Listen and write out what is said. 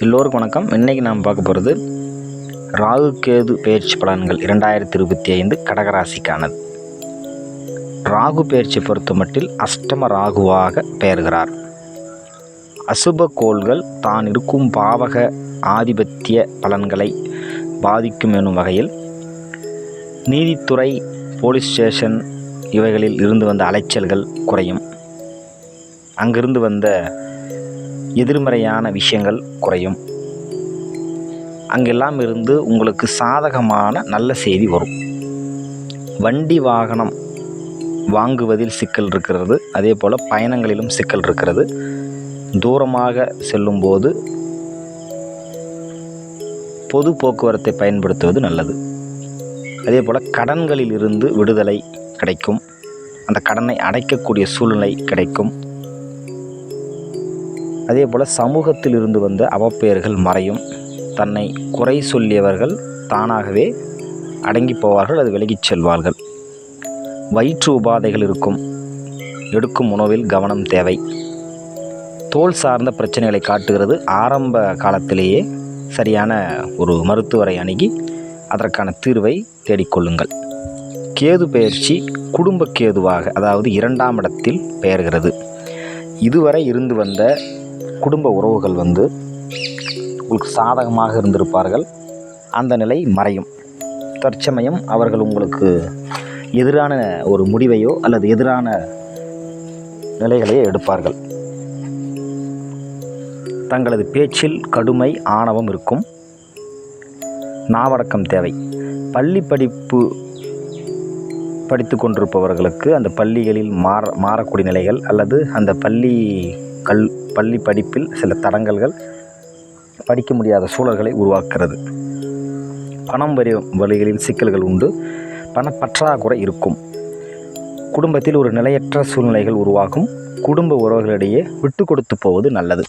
எல்லோருக்கும் வணக்கம். இன்றைக்கி நாம் பார்க்க போகிறது ராகு கேது பயிற்சி பலன்கள் இரண்டாயிரத்தி இருபத்தி ஐந்து கடகராசிக்கானது. ராகு பயிற்சி பொறுத்தமட்டில் அஷ்டம ராகுவாக பெயர்கிறார். அசுப கோள்கள் தான் இருக்கும் பாவக ஆதிபத்திய பலன்களை பாதிக்கும் எனும் வகையில் நீதித்துறை போலீஸ் ஸ்டேஷன் இவைகளில் இருந்து வந்த அலைச்சல்கள் குறையும். அங்கிருந்து வந்த எதிர்மறையான விஷயங்கள் குறையும். அங்கெல்லாம் இருந்து உங்களுக்கு சாதகமான நல்ல செய்தி வரும். வண்டி வாகனம் வாங்குவதில் சிக்கல் இருக்கிறது. அதே போல் பயணங்களிலும் சிக்கல் இருக்கிறது. தூரமாக செல்லும்போது பொது போக்குவரத்தை பயன்படுத்துவது நல்லது. அதே போல் கடன்களில் இருந்து விடுதலை கிடைக்கும். அந்த கடனை அடைக்கக்கூடிய சூழ்நிலை கிடைக்கும். அதே போல் சமூகத்தில் இருந்து வந்த அவப்பெயர்கள் மறையும். தன்னை குறை சொல்லியவர்கள் தானாகவே அடங்கி போவார்கள் அது விலகிச் செல்வார்கள். வயிற்று உபாதைகள் இருக்கும். எடுக்கும் உணவில் கவனம் தேவை. தோல் சார்ந்த பிரச்சனைகளை காட்டுகிறது. ஆரம்ப காலத்திலேயே சரியான ஒரு மருத்துவரை அணுகி அதற்கான தீர்வை தேடிக்கொள்ளுங்கள் கேது பயிற்சி குடும்ப கேதுவாக அதாவது இரண்டாம் இடத்தில் பெயர்கிறது. இதுவரை இருந்து வந்த குடும்ப உறவுகள் வந்து உங்களுக்கு சாதகமாக இருந்திருப்பார்கள். அந்த நிலை மறையும். தற்சமயம் அவர்கள் உங்களுக்கு எதிரான ஒரு முடிவையோ அல்லது எதிரான நிலைகளையோ எடுப்பார்கள். தங்களது பேச்சில் கடுமை ஆணவம் இருக்கும். நாவடக்கம் தேவை. பள்ளி படிப்பு படித்து கொண்டிருப்பவர்களுக்கு அந்த பள்ளிகளில் மாற மாறக்கூடிய நிலைகள் அல்லது அந்த பள்ளி கல் பள்ளி படிப்பில் சில தடங்கல்கள் படிக்க முடியாத சூழல்களை உருவாக்குகிறது. பணம் வரி வழிகளில் சிக்கல்கள் உண்டு. பணப்பற்றாக்குறை இருக்கும். குடும்பத்தில் ஒரு நிலையற்ற சூழ்நிலைகள் உருவாகும். குடும்ப உறவுகளிடையே விட்டு கொடுத்து போவது நல்லது.